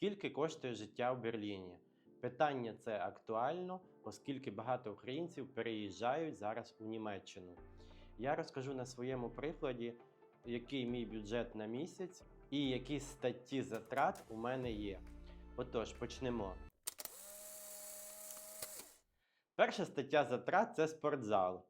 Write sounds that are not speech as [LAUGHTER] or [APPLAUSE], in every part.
Скільки коштує життя в Берліні? Питання це актуально, оскільки багато українців переїжджають зараз у Німеччину. Я розкажу на своєму прикладі, який мій бюджет на місяць і які статті затрат у мене є. Отож, почнемо. Перша стаття затрат це спортзал.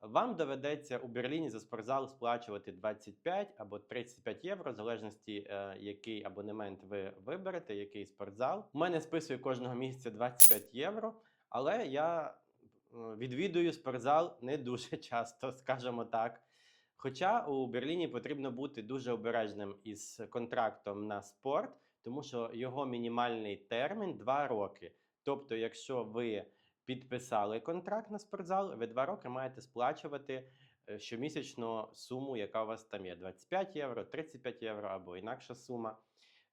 Вам доведеться у Берліні за спортзал сплачувати 25 або 35 євро, в залежності, е, який абонемент ви виберете, який спортзал. У мене списує кожного місяця 25 євро, але я е, відвідую спортзал не дуже [LAUGHS] часто, скажімо так. Хоча у Берліні потрібно бути дуже обережним із контрактом на спорт, тому що його мінімальний термін 2 роки. Тобто, якщо ви підписали контракт на спортзал, ви 2 роки маєте сплачувати е, щомісячно суму, яка у вас там є: 25 євро, 35 євро або інакша сума.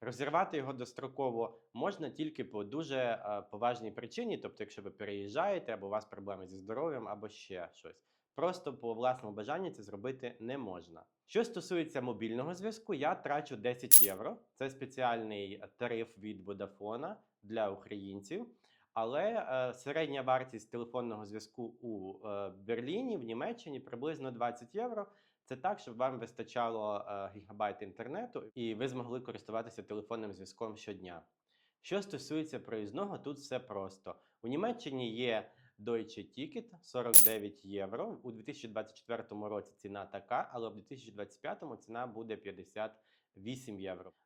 Розірвати його достроково можна тільки по дуже е, поважній причині, тобто, якщо ви переїжджаєте, або у вас проблеми зі здоров'ям, або ще щось. Просто по власному бажанню це зробити не можна. Що стосується мобільного зв'язку, я трачу 10 євро. Це спеціальний тариф від Vodafone для українців. Але е, середня вартість телефонного зв'язку у е, Берліні в Німеччині приблизно 20 євро. Це так, щоб вам вистачало е, гігабайт інтернету, і ви змогли користуватися телефонним зв'язком щодня. Що стосується проїзного, тут все просто. У Німеччині є Deutsche Ticket 49 євро. У 2024 році ціна така, але в 2025 ціна буде 58 євро.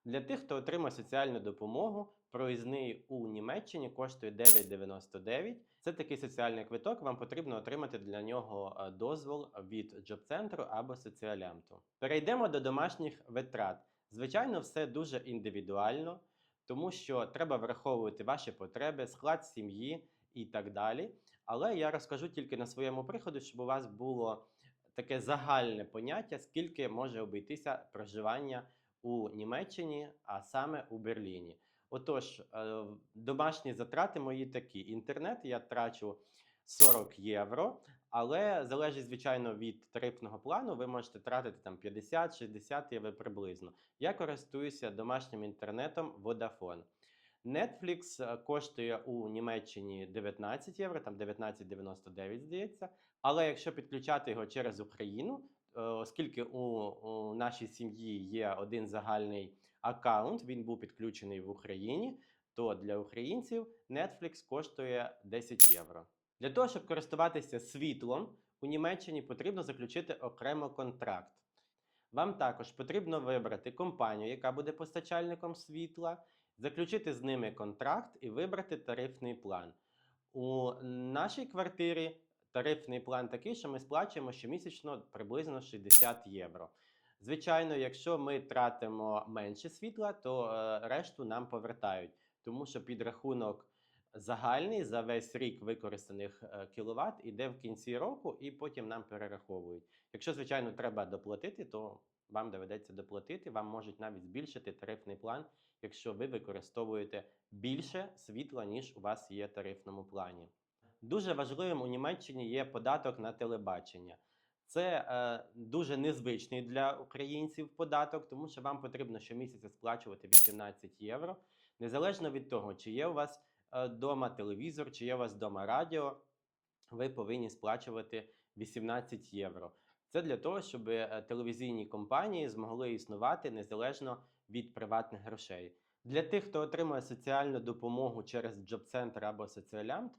Для тих, хто отримає соціальну допомогу, проїзний у Німеччині коштує 9,99. Це такий соціальний квиток. Вам потрібно отримати для нього е, дозвіл від джоб-центру або соціалямту. Перейдемо до домашніх витрат. Звичайно, все дуже індивідуально, тому що треба враховувати ваші потреби, склад сім'ї і так далі. Але я розкажу тільки на своєму приходу, щоб у вас було таке загальне поняття, скільки може обійтися проживання у Німеччині, а саме у Берліні. Отож, е, домашні затрати мої такі. Інтернет я трачу 40 євро, але залежить, звичайно, від тарифного плану, ви можете тратити там 50-60 євро приблизно. Я користуюся домашнім інтернетом Vodafone. Netflix е, коштує у Німеччині 19 євро, там 19,99, здається. Але якщо підключати його через Україну, оскільки у, у нашій сім'ї є один загальний аккаунт, він був підключений в Україні, то для українців Netflix коштує 10 євро. Для того, щоб користуватися світлом, у Німеччині потрібно заключити окремо контракт. Вам також потрібно вибрати компанію, яка буде постачальником світла, заключити з ними контракт і вибрати тарифний план. У нашій квартирі тарифний план такий, що ми сплачуємо щомісячно приблизно 60 євро. Звичайно, якщо ми тратимо менше світла, то е, решту нам повертають, тому що підрахунок загальний за весь рік використаних е, кіловат іде в кінці року, і потім нам перераховують. Якщо, звичайно, треба доплатити, то вам доведеться доплатити. Вам можуть навіть збільшити тарифний план, якщо ви використовуєте більше світла, ніж у вас є в тарифному плані. Дуже важливим у Німеччині є податок на телебачення. Це е, дуже незвичний для українців податок, тому що вам потрібно щомісяця сплачувати 18 євро. Незалежно від того, чи є у вас вдома телевізор, чи є у вас вдома радіо, ви повинні сплачувати 18 євро. Це для того, щоб е, телевізійні компанії змогли існувати незалежно від приватних грошей. Для тих, хто отримує соціальну допомогу через джоб-центр або соціалямт, е,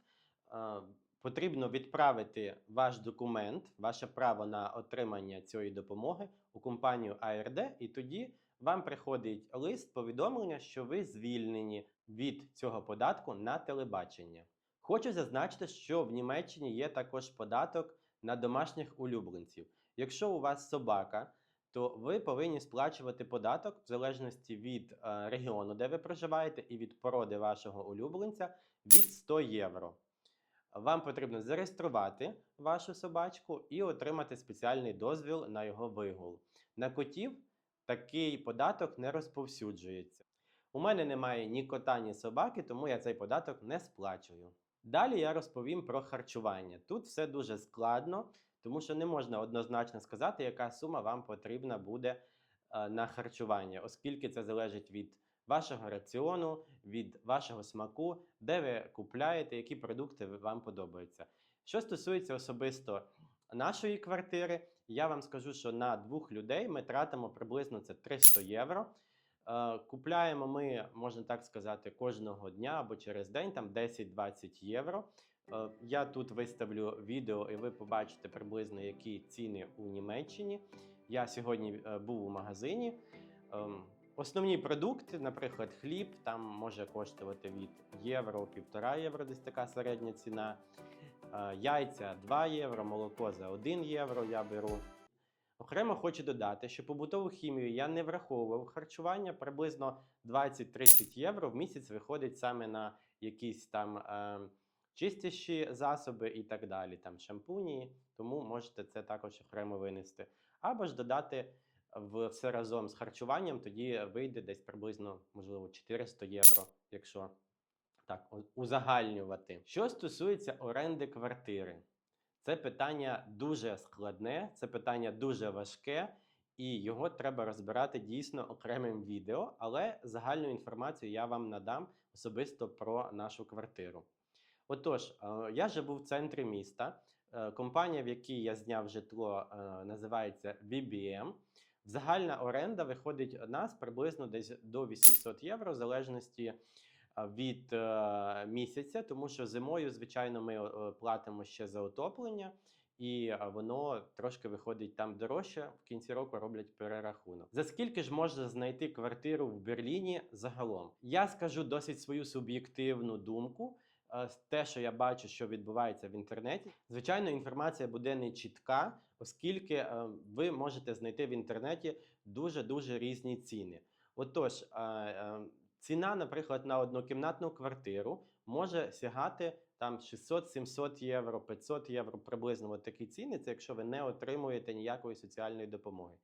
потрібно відправити ваш документ, ваше право на отримання цієї допомоги у компанію АРД, і тоді вам приходить лист повідомлення, що ви звільнені від цього податку на телебачення. Хочу зазначити, що в Німеччині є також податок на домашніх улюбленців. Якщо у вас собака, то ви повинні сплачувати податок в залежності від е, регіону, де ви проживаєте, і від породи вашого улюбленця від 100 євро. Вам потрібно зареєструвати вашу собачку і отримати спеціальний дозвіл на його вигул. На котів такий податок не розповсюджується. У мене немає ні кота, ні собаки, тому я цей податок не сплачую. Далі я розповім про харчування. Тут все дуже складно, тому що не можна однозначно сказати, яка сума вам потрібна буде е, на харчування, оскільки це залежить від вашого раціону, від вашого смаку, де ви купляєте, які продукти вам подобаються. Що стосується особисто нашої квартири, я вам скажу, що на двох людей ми тратимо приблизно це 300 євро. Е, Купляємо ми, можна так сказати, кожного дня або через день, там 10-20 євро. Е, Я тут виставлю відео, і ви побачите приблизно, які ціни у Німеччині. Я сьогодні е, був у магазині. Основні продукти, наприклад, хліб, там може коштувати від євро, півтора євро, десь така середня ціна. Е, Яйця 2 євро, молоко за 1 євро я беру. Окремо хочу додати, що побутову хімію я не враховував харчування. Приблизно 20-30 євро в місяць виходить саме на якісь там е, чистящі засоби і так далі, там шампуні, тому можете це також окремо винести. Або ж додати в все разом з харчуванням, тоді вийде десь приблизно, можливо, 400 євро, якщо так узагальнювати. Що стосується оренди квартири, це питання дуже складне, це питання дуже важке, і його треба розбирати дійсно окремим відео, але загальну інформацію я вам надам особисто про нашу квартиру. Отож, е, я живу в центрі міста. Е, Компанія, в якій я зняв житло, е, називається VBM. Загальна оренда виходить у нас приблизно десь до 800 євро, в залежності е, від е, місяця, тому що зимою, звичайно, ми е, платимо ще за отоплення, і воно трошки виходить там дорожче. В кінці року роблять перерахунок. За скільки ж можна знайти квартиру в Берліні загалом? Я скажу досить свою суб'єктивну думку. Е, Те, що я бачу, що відбувається в інтернеті, звичайно, інформація буде не чітка, оскільки е, ви можете знайти в інтернеті дуже дуже різні ціни. Отож, е, ціна, наприклад, на однокімнатну квартиру може сягати там 600-700 євро, 500 євро приблизно от такі ціни. Це якщо ви не отримуєте ніякої соціальної допомоги.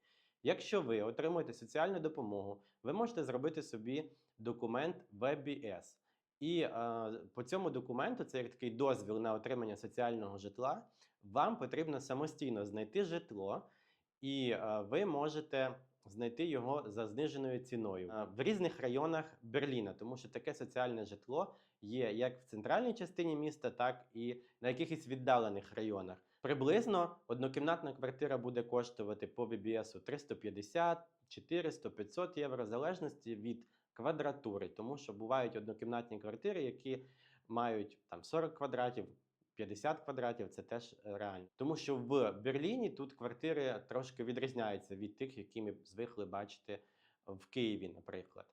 Якщо ви отримуєте соціальну допомогу, ви можете зробити собі документ VBS. І е, по цьому документу, це як такий дозвіл на отримання соціального житла, вам потрібно самостійно знайти житло, і е, ви можете знайти його за зниженою ціною е, в різних районах Берліна, тому що таке соціальне житло є як в центральній частині міста, так і на якихось віддалених районах. Приблизно однокімнатна квартира буде коштувати по VBS 350, 400, 500 євро, в залежності від квадратури, тому що бувають однокімнатні квартири, які мають там 40 квадратів. 50 квадратів це теж реально. Тому що в Берліні тут квартири трошки відрізняються від тих, які ми звикли бачити в Києві, наприклад.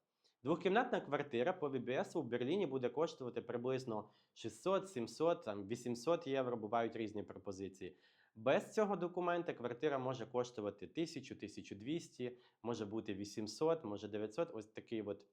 Двохкімнатна квартира по ВБС у Берліні буде коштувати приблизно 600, 700, там 800 євро. Бувають різні пропозиції. Без цього документа квартира може коштувати 1000, 1200, може бути 800, може 900. Ось такий от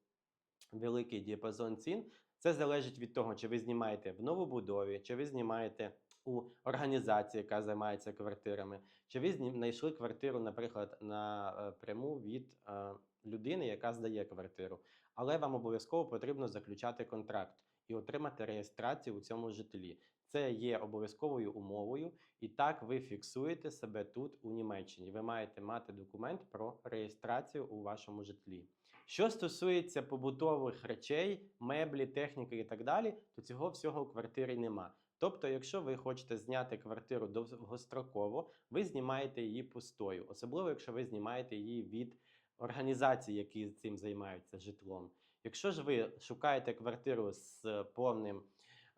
великий діапазон цін. Це залежить від того, чи ви знімаєте в новобудові, чи ви знімаєте у організації, яка займається квартирами, чи ви знайшли квартиру, наприклад, на е, від е, людини, яка здає квартиру. Але вам обов'язково потрібно заключати контракт і отримати реєстрацію у цьому житлі. Це є обов'язковою умовою, і так ви фіксуєте себе тут у Німеччині. Ви маєте мати документ про реєстрацію у вашому житлі. Що стосується побутових речей, меблі, техніки і так далі, то цього всього в квартирі нема. Тобто, якщо ви хочете зняти квартиру довгостроково, ви знімаєте її пустою, особливо якщо ви знімаєте її від організацій, які цим займаються житлом. Якщо ж ви шукаєте квартиру з повним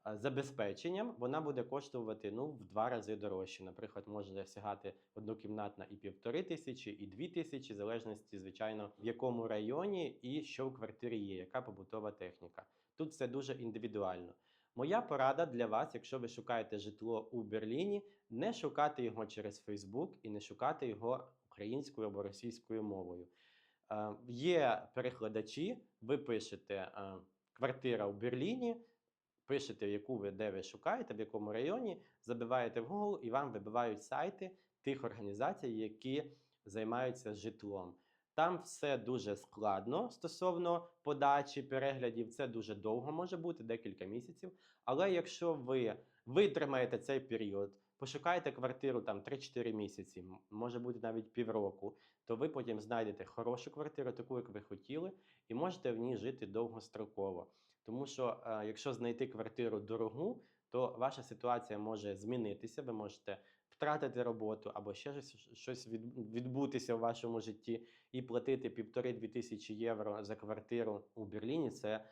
забезпеченням, вона буде коштувати ну, в два рази дорожче. Наприклад, може сягати однокімнатна і півтори тисячі, і дві тисячі, в залежності, звичайно, в якому районі і що в квартирі є, яка побутова техніка. Тут все дуже індивідуально. Моя порада для вас, якщо ви шукаєте житло у Берліні, не шукати його через Facebook і не шукати його українською або російською мовою. Е, Є перекладачі, ви пишете е, квартира у Берліні, пишете, яку ви де ви шукаєте, в якому районі, забиваєте в Google і вам вибивають сайти тих організацій, які займаються житлом. Там все дуже складно стосовно подачі переглядів. Це дуже довго може бути, декілька місяців. Але якщо ви витримаєте цей період, пошукаєте квартиру там 3-4 місяці, може бути навіть півроку, то ви потім знайдете хорошу квартиру, таку, як ви хотіли, і можете в ній жити довгостроково. Тому що е, якщо знайти квартиру дорогу, то ваша ситуація може змінитися. Ви можете втратити роботу або ще щось, щось від- відбутися в вашому житті, і платити півтори-дві тисячі євро за квартиру у Берліні. Це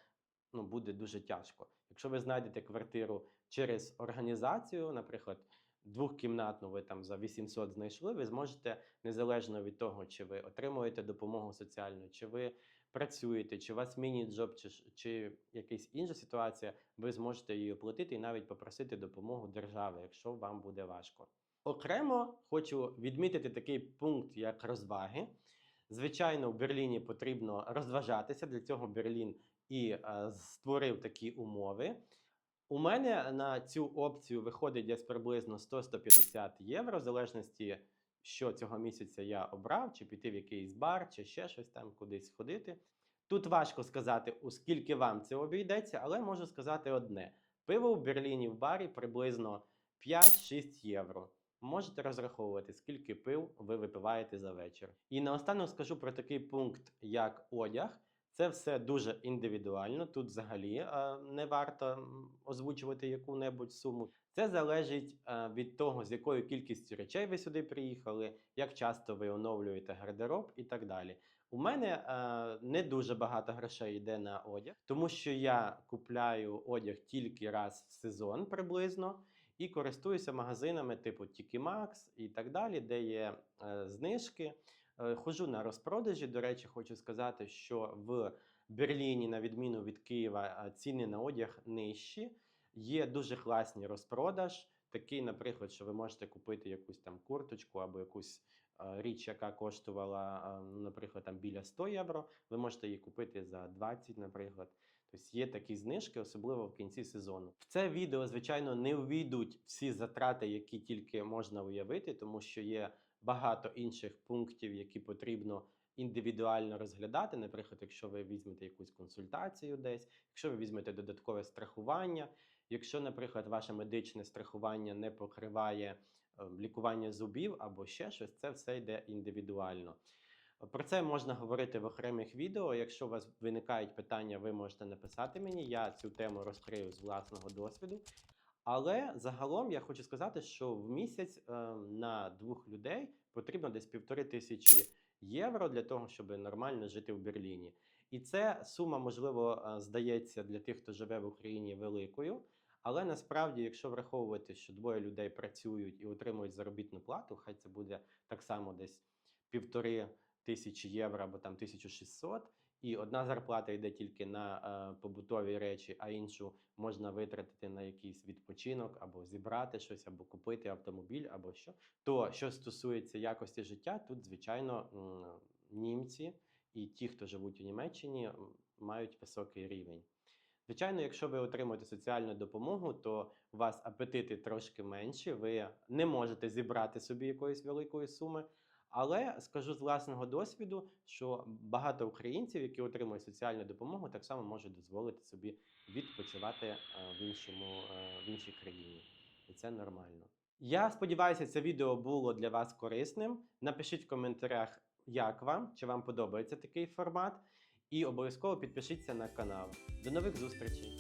ну, буде дуже тяжко. Якщо ви знайдете квартиру через організацію, наприклад, двохкімнатну ви там за 800 знайшли, ви зможете незалежно від того, чи ви отримуєте допомогу соціальну, чи ви працюєте, чи у вас міні-джоб, чи, чи якась інша ситуація, ви зможете її оплатити і навіть попросити допомогу держави, якщо вам буде важко. Окремо хочу відмітити такий пункт, як розваги. Звичайно, в Берліні потрібно розважатися. Для цього Берлін і е, створив такі умови. У мене на цю опцію виходить десь приблизно 100-150 євро, в залежності, що цього місяця я обрав, чи піти в якийсь бар, чи ще щось там кудись ходити. Тут важко сказати, у скільки вам це обійдеться, але можу сказати одне: пиво в Берліні в барі приблизно 5-6 євро. Можете розраховувати, скільки пив ви випиваєте за вечір. І наостанок скажу про такий пункт, як одяг. Це все дуже індивідуально. Тут взагалі не варто озвучувати яку-небудь суму. Це залежить е, від того, з якою кількістю речей ви сюди приїхали, як часто ви оновлюєте гардероб і так далі. У мене е, не дуже багато грошей йде на одяг, тому що я купляю одяг тільки раз в сезон приблизно і користуюся магазинами типу Max і так далі, де є е, знижки. Е, Ходжу на розпродажі. До речі, хочу сказати, що в Берліні, на відміну від Києва, е, ціни на одяг нижчі. Є дуже класні розпродаж. Такий, наприклад, що ви можете купити якусь там курточку або якусь е, річ, яка коштувала, е, ну, наприклад, там біля 100 євро. Ви можете її купити за 20, наприклад. Тобто є такі знижки, особливо в кінці сезону. В це відео, звичайно, не увійдуть всі затрати, які тільки можна уявити, тому що є багато інших пунктів, які потрібно індивідуально розглядати. Наприклад, якщо ви візьмете якусь консультацію десь, якщо ви візьмете додаткове страхування, якщо, наприклад, ваше медичне страхування не покриває е, лікування зубів або ще щось, це все йде індивідуально. Про це можна говорити в окремих відео. Якщо у вас виникають питання, ви можете написати мені. Я цю тему розкрию з власного досвіду. Але загалом я хочу сказати, що в місяць е, на двох людей потрібно десь півтори тисячі євро для того, щоб нормально жити в Берліні. І це сума, можливо, е, здається для тих, хто живе в Україні великою. Але насправді, якщо враховувати, що двоє людей працюють і отримують заробітну плату, хай це буде так само десь півтори тисячі євро або там 1600, і одна зарплата йде тільки на е, побутові речі, а іншу можна витратити на якийсь відпочинок, або зібрати щось, або купити автомобіль, або що. То що стосується якості життя, тут, звичайно, німці і ті, хто живуть у Німеччині, мають високий рівень. Звичайно, якщо ви отримуєте соціальну допомогу, то у вас апетити трошки менші, ви не можете зібрати собі якоїсь великої суми. Але скажу з власного досвіду, що багато українців, які отримують соціальну допомогу, так само можуть дозволити собі відпочивати е, в іншому е, в іншій країні, і це нормально. Я сподіваюся, це відео було для вас корисним. Напишіть в коментарях, як вам, чи вам подобається такий формат, і обов'язково підпишіться на канал. До нових зустрічей!